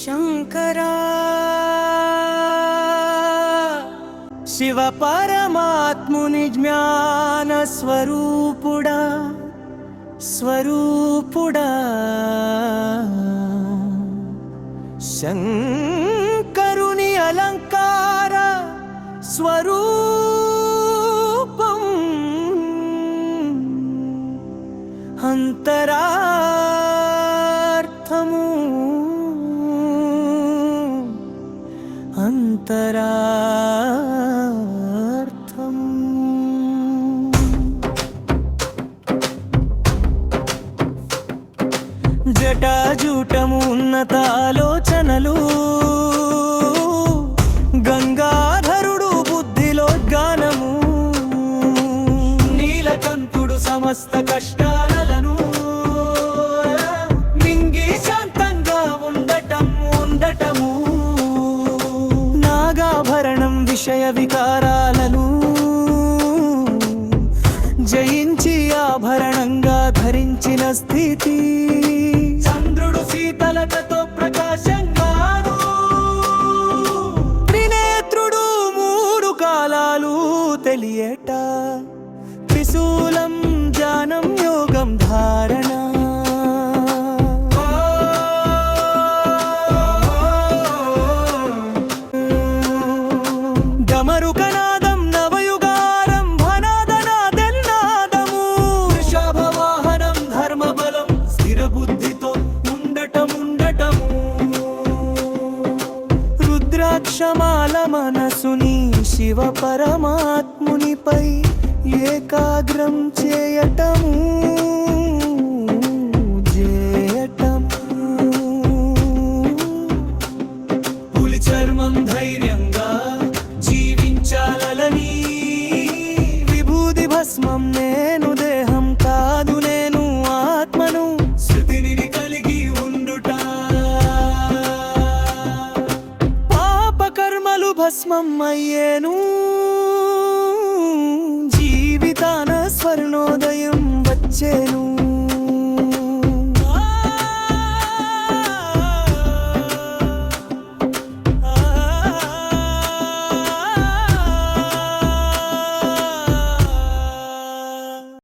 శంకరా. శివ పరమాత్ముని జ్ఞాన స్వరూపుడా. స్వరూపుడా. శంకరుని అలంకార అంతరార్థం జటాజూటము ఉన్నత ఆలోచనలు గంగాధరుడు బుద్ధిలో గానము నీలకంతుడు సమస్త కష్టాలు విషయ వికారాలను జయించి ఆభరణంగా ధరించిన స్థితి. చంద్రుడు శీతలతతో ప్రకాశంగాను త్రినేత్రుడు మూడు కాలాలు తెలియట. త్రిశూలం రుద్రాక్షమాల మనసుని శివ పరమాత్మునిపై ఏకాగ్రం చేయటము చేయటము ಭಸ್ಮಮ್ಮ ಏನು